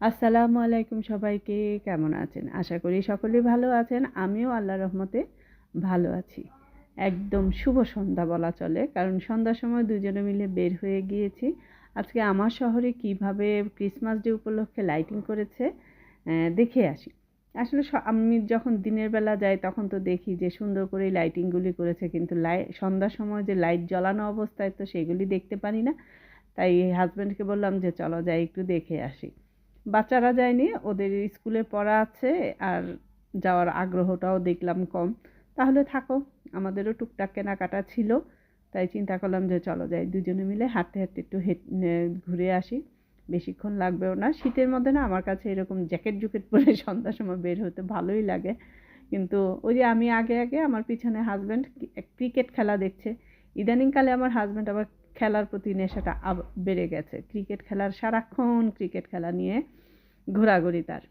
আসসালামু আলাইকুম সবাইকে, কেমন আছেন? আশা করি সকলেই ভালো আছেন। আমিও আল্লাহ রহমতে ভালো আছি। একদম শুভ সন্ধ্যা বলা চলে, কারণ সন্ধ্যার সময় দুজনে মিলে বের হয়ে গিয়েছি। আজকে আমার শহরে কীভাবে ক্রিসমাস ডে উপলক্ষে লাইটিং করেছে দেখে আসি। আসলে আমি যখন দিনের বেলা যাই, তখন তো দেখি যে সুন্দর করে লাইটিংগুলি করেছে, কিন্তু লাই, সন্ধ্যার সময় যে লাইট জ্বালানো অবস্থায় তো সেগুলি দেখতে পারি না। তাই হাজব্যান্ডকে বললাম যে, চলো যাই, একটু দেখে আসি। বাচ্চারা যায়নি, ওদের স্কুলে পড়া আছে আর যাওয়ার আগ্রহটাও দেখলাম কম। তাহলে থাকো, আমাদেরও টুকটাক কেনাকাটা ছিল, তাই চিন্তা করলাম যে চলো যাই, দুজনে মিলে হাঁটতে হাঁটতে একটু ঘুরে আসি। বেশিক্ষণ লাগবেও না, শীতের মধ্যে না আমার কাছে এরকম জ্যাকেট জুকেট পরে সন্ধ্যার সময় বের হতে ভালোই লাগে। কিন্তু ওই যে আমি আগে আগে আমার পিছনে হাজব্যান্ড ক্রিকেট খেলা দেখছে। ইদানিংকালে আমার হাজব্যান্ড আবার খেলার প্রতি নেশাটা বেড়ে গেছে। ক্রিকেট খেলার সারাক্ষণ ক্রিকেট খেলা নিয়ে ঘোরাঘুরি তার।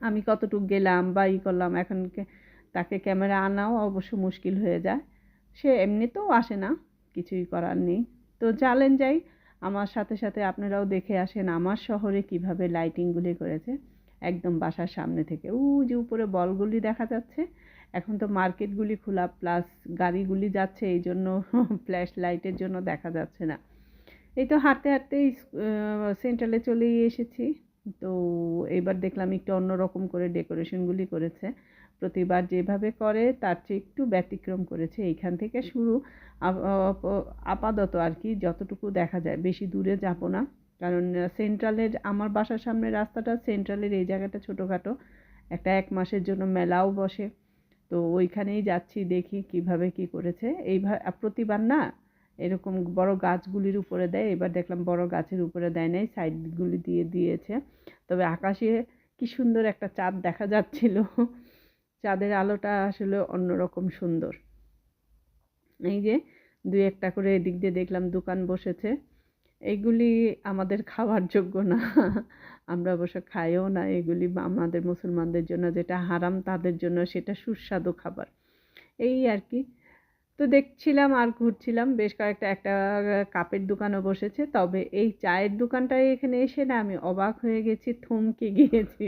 আমি কতটুকু গেলাম, বা ই করলাম, এখন তাকে ক্যামেরা আনাও অবশ্য মুশকিল হয়ে যায়। সে এমনিতেও আসে না, কিছুই করার নেই। তো চালেন যাই, আমার সাথে সাথে আপনারাও দেখে আসেন আমার শহরে কীভাবে লাইটিংগুলি করেছে। একদম বাসার সামনে থেকে, উ যে উপরে বলগুলি দেখা যাচ্ছে এখন তো মার্কেটগুলি খোলা প্লাস গাড়িগুলি যাচ্ছে, এই জন্য ফ্ল্যাশ লাইটের জন্য দেখা যাচ্ছে না। এই তো হাঁটতে হাঁটতে সেন্ট্রালে চলেই এসেছি। তো এবার দেখলাম একটু অন্যরকম করে ডেকোরেশনগুলি করেছে। প্রতিবার যেভাবে করে, তার চেয়ে একটু ব্যতিক্রম করেছে। এইখান থেকে শুরু আপ- আপ- আপাতত আর কি, যতটুকু দেখা যায়। বেশি দূরে যাব না। কারণ সেন্ট্রালের আমার বাসার সামনে রাস্তাটা সেন্ট্রালের এই জায়গাটা ছোটোখাটো। একটা এক মাসের জন্য মেলাও বসে। তো ওইখানেই যাচ্ছি, দেখি কীভাবে কি করেছে। এইভাবে প্রতিবার না এরকম বড় গাছগুলির উপরে দেয়, এবার দেখলাম বড় গাছের উপরে দেয় নাই, সাইডগুলি দিয়ে দিয়েছে। তবে আকাশে কি সুন্দর একটা চাঁদ দেখা যাচ্ছিল। চাঁদের আলোটা আসলে অন্যরকম সুন্দর। এই যে দুই একটা করে এদিক দিয়ে দেখলাম দোকান বসেছে। এইগুলি আমাদের খাওয়ার যোগ্য না। আমরা অবশ্য খাইও না এগুলি আমাদের মুসলমানদের জন্য যেটা হারাম তাদের জন্য সেটা সুস্বাদু খাবার। এই আর কি। তো দেখছিলাম আর ঘুরছিলাম, বেশ কয়েকটা, একটা কাপের দোকানও বসেছে, তবে এই চায়ের দোকানটায় এখানে এসে না আমি অবাক হয়ে গেছি, থমকে গিয়েছি।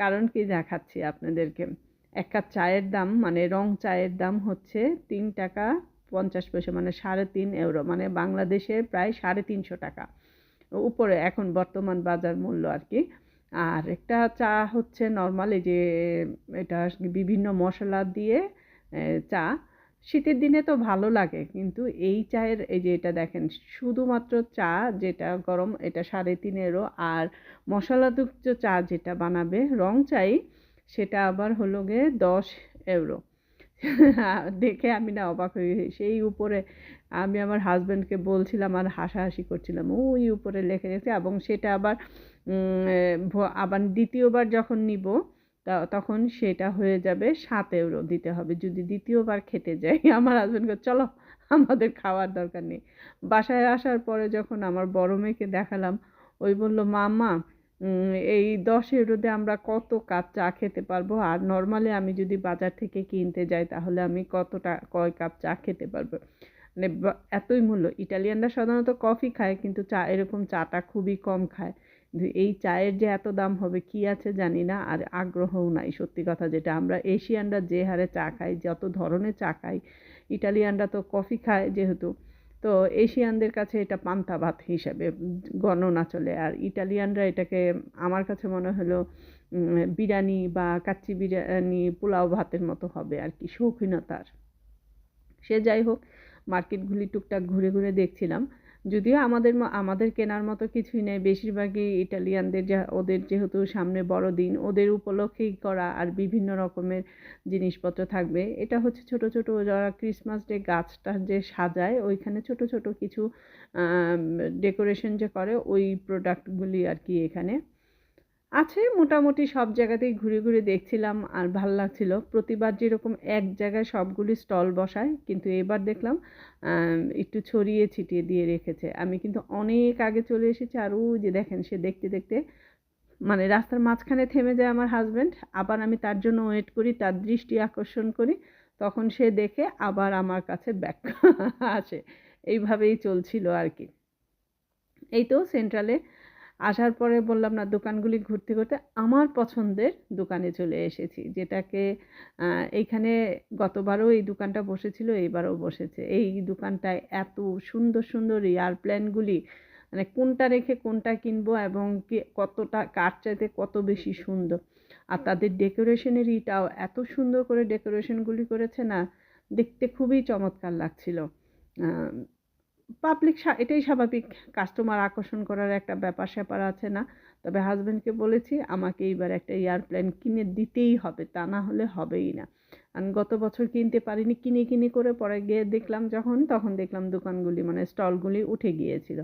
কারণ কি দেখাচ্ছি আপনাদেরকে? এক কাপ চায়ের দাম মানে রং চায়ের দাম হচ্ছে তিন টাকা পঞ্চাশ পয়সা মানে সাড়ে তিন ইউরো মানে বাংলাদেশে প্রায় সাড়ে তিনশো টাকা। উপরে এখন বর্তমান বাজার মূল্য আর কি। আর একটা চা হচ্ছে নর্মালি যে, এটা বিভিন্ন মশলা দিয়ে চা। শীতের দিনে তো ভালো লাগে, কিন্তু এই চায়ের, এই যে এটা দেখেন, শুধুমাত্র চা যেটা গরম, এটা সাড়ে তিনেরও আর মশলাযুক্ত চা যেটা বানাবে, রং চাই, সেটা আবার হলো গিয়ে দশ ইউরো দেখে আমি না অবাক হয়ে গেছি। সেই উপরে আমি আমার হাজব্যান্ডকে বলছিলাম আর হাসাহাসি করছিলাম। ওই উপরে লেখে রেখেছে এবং সেটা আবার আবার দ্বিতীয়বার যখন নিব, তা- তখন সেটা হয়ে যাবে সাত ইউরো দিতে হবে। যদি দ্বিতীয়বার খেতে যাই, আমার হাজব্যান্ডকে চলো, আমাদের খাওয়ার দরকার নেই। বাসায় আসার পরে যখন আমার বড় মেয়েকে দেখালাম, ওই বলল মামা এই দশ ইউরোতে আমরা কত কাপ চা খেতে পারব? আর নর্মালি আমি যদি বাজার থেকে কিনতে যাই, তাহলে আমি কতটা, কয় কাপ চা খেতে পারব? মানে এতই মূল্য। ইটালিয়ানরা সাধারণত কফি খায়, কিন্তু চা, এরকম চাটা খুবই কম খায়। কিন্তু এই চায়ের যে এত দাম হবে, কি আছে জানি না, আর আগ্রহও নাই, সত্যি কথা যেটা। আমরা এশিয়ানরা যে হারে চা খাই, যত ধরনের চা খাই, ইটালিয়ানরা তো কফি খায়, যেহেতু তো এশিয়ানদের কাছে এটা পান্তা ভাত হিসাবে গণনা চলে। আর ইটালিয়ানরা এটাকে আমার কাছে মনে হলো বিরিয়ানি বা কাচ্চি বিরিয়ানি পোলাও ভাতের মতো হবে আর কি, শৌখিনতার। সে যাই হোক, মার্কেটগুলি টুকটাক ঘুরে ঘুরে দেখছিলাম। যদিও আমাদের আমাদের কেনার মতো কিছুই নেই। বেশিরভাগই ইটালিয়ানদের যা, ওদের যেহেতু সামনে বড়দিন, ওদের উপলক্ষেই করা আর বিভিন্ন রকমের জিনিসপত্র থাকবে। এটা হচ্ছে ছোট ছোট যারা ক্রিসমাস ডে গাছটা যে সাজায়, ওইখানে ছোট ছোট কিছু ডেকোরেশন যে করে, ওই প্রোডাক্টগুলি আর কি এখানে। আছে, মোটামুটি সব জায়গাতেই ঘুরে ঘুরে দেখছিলাম আর ভালো লাগছিল। প্রতিবার যেরকম এক জায়গায় সবগুলি স্টল বসায়, কিন্তু এবার দেখলাম একটু ছড়িয়ে ছিটিয়ে দিয়ে রেখেছে। আমি কিন্তু অনেক আগে চলে এসেছি আর ওই যে দেখেন, সে দেখতে দেখতে মানে রাস্তার মাঝখানে থেমে যায় আমার হাজব্যান্ড আবার আমি তার জন্য ওয়েট করি, তার দৃষ্টি আকর্ষণ করি, তখন সে দেখে আবার আমার কাছে ব্যাক আসে। এইভাবেই চলছিল আর কি। এই তো সেন্ট্রালে আসার পরে বললাম, না, দোকানগুলি ঘুরতে ঘুরতে আমার পছন্দের দোকানে চলে এসেছি। যেটাকে এইখানে গতবারও এই দোকানটা বসেছিল, এইবারও বসেছে। এই দোকানটায় এত সুন্দর সুন্দর এয়ারপ্লেনগুলি মানে কোনটা রেখে কোনটা কিনবো এবং কি, কতটা, কার চাইতে কত বেশি সুন্দর। আর তাদের ডেকোরেশনের ইটাও এত সুন্দর করে ডেকোরেশনগুলি করেছে না, দেখতে খুবই চমৎকার লাগছিল। পাবলিক এটাই স্বাভাবিক। কাস্টমার আকর্ষণ করার একটা ব্যাপার স্যাপার আছে না? তবে হাজব্যান্ডকে বলেছি, আমাকে এইবার একটা এয়ারপ্লেন কিনে দিতেই হবে, তা না হলে হবেই না। আমি গত বছর কিনতে পারিনি, কিনে কিনে করে পরে গিয়ে দেখলাম যখন, তখন দেখলাম দোকানগুলি মানে স্টলগুলি উঠে গিয়েছিল।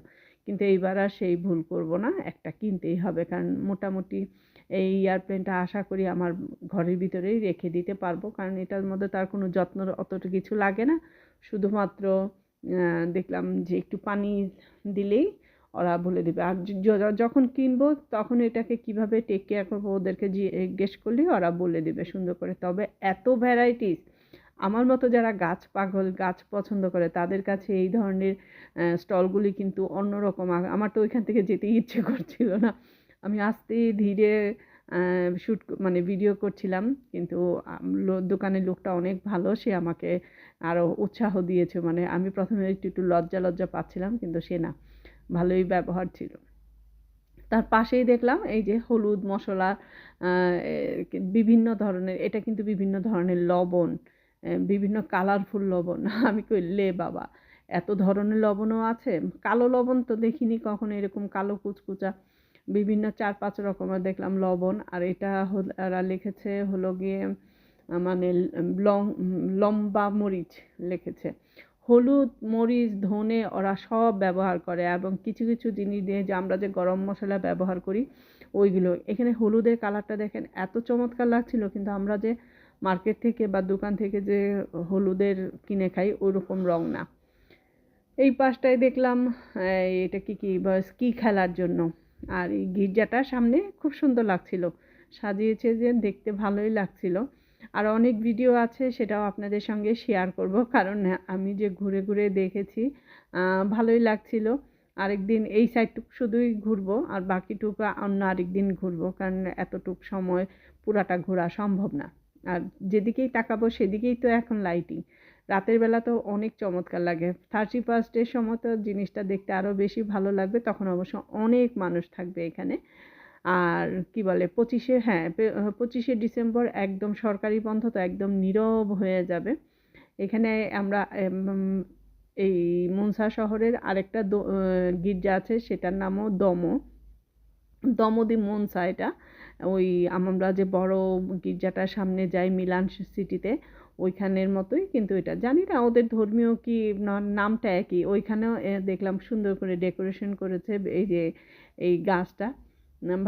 কিন্তু এইবার আর সেই ভুল করব না, একটা কিনতেই হবে। কারণ মোটামুটি এই এয়ারপ্লেনটা আশা করি আমার ঘরের ভিতরেই রেখে দিতে পারব। কারণ এটার মধ্যে তার কোনো যত্ন অতটা কিছু লাগে না। শুধুমাত্র দেখলাম যে একটু পানি দিলেই ওরা বলে দেবে। আর যখন কিনবো তখন এটাকে কীভাবে টেক কেয়ার করব ওদেরকে জিজ্ঞেস করলেই ওরা বলে দেবে সুন্দর করে। তবে এত ভ্যারাইটিস আমার মতো যারা গাছ পাগল, গাছ পছন্দ করে, তাদের কাছে এই ধরনের স্টলগুলি কিন্তু অন্যরকম। আমার তো ওইখান থেকে যেতেই ইচ্ছে করছিল না। আমি আস্তে ধীরে শ্যুট মানে ভিডিও করছিলাম, কিন্তু দোকানের লোকটা অনেক ভালো, সে আমাকে আরও উৎসাহ দিয়েছে। মানে আমি প্রথমে একটু একটু লজ্জা লজ্জা পাচ্ছিলাম, কিন্তু সে না, ভালোই ব্যবহার ছিল। তার পাশেই দেখলাম এই যে হলুদ মশলা বিভিন্ন ধরনের, এটা কিন্তু বিভিন্ন ধরনের লবণ বিভিন্ন কালারফুল লবণ। আমি কই, লে বাবা, এত ধরনের লবণও আছে? কালো লবণ তো দেখিনি কখনো, এরকম কালো কুচকুচা। বিভিন্ন চার পাঁচ রকমের দেখলাম লবণ, আর এটা এরা লিখেছে হলো গিয়ে মানে লং, লম্বা মরিচ লিখেছে। হলুদ, মরিচ, ধনে, ওরা সব ব্যবহার করে, এবং কিছু কিছু জিনিস দিয়ে যে আমরা যে গরম মশলা ব্যবহার করি, ওইগুলো। এখানে হলুদের কালারটা দেখেন, এত চমৎকার লাগছিল, কিন্তু আমরা যে মার্কেট থেকে বা দোকান থেকে যে হলুদের কিনে খাই ওইরকম রং না। এই পাশটায় দেখলাম এটা কি কি বা স্কি খেলার জন্য? আর এই গির্জাটা সামনে খুব সুন্দর লাগছিল। সাজিয়েছে যে দেখতে ভালোই লাগছিল। আর অনেক ভিডিও আছে, সেটাও আপনাদের সঙ্গে শেয়ার করব। কারণ আমি যে ঘুরে ঘুরে দেখেছি ভালোই লাগছিল। আরেকদিন এই সাইডটুক শুধুই ঘুরবো আর বাকিটুকু অন্য আরেকদিন ঘুরবো। কারণ এতটুক সময় পুরাটা ঘোরা সম্ভব না। আর যেদিকেই তাকাবো সেদিকেই তো এখন লাইটিং রাতের বেলা তো অনেক চমৎকার লাগে। থার্টি ফার্স্টের সময় তো জিনিসটা দেখতে আরও বেশি ভালো লাগবে, তখন অবশ্য অনেক মানুষ থাকবে এখানে। আর কি বলে, পঁচিশে হ্যাঁ পঁচিশে ডিসেম্বর একদম সরকারি বন্ধ, তো একদম নীরব হয়ে যাবে। এখানে আমরা এই মনসা শহরের আরেকটা গির্জা আছে, সেটার নামও দম। দমদি মনসা এটা। ওই আমরা যে বড় গির্জাটার সামনে যাই মিলান সিটিতে, ওইখানের মতোই কিন্তু এটা। জানি না, ওদের ধর্মীয় কি নামটা একই। ওইখানেও দেখলাম সুন্দর করে ডেকোরেশন করেছে এই যে, এই গাছটা।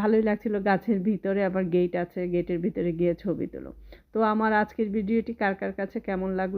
ভালোই লাগছিল গাছের ভিতরে আবার গেট আছে, গেটের ভিতরে গিয়ে ছবি তোলো। তো আমার আজকের ভিডিওটি কার কার কাছে কেমন লাগল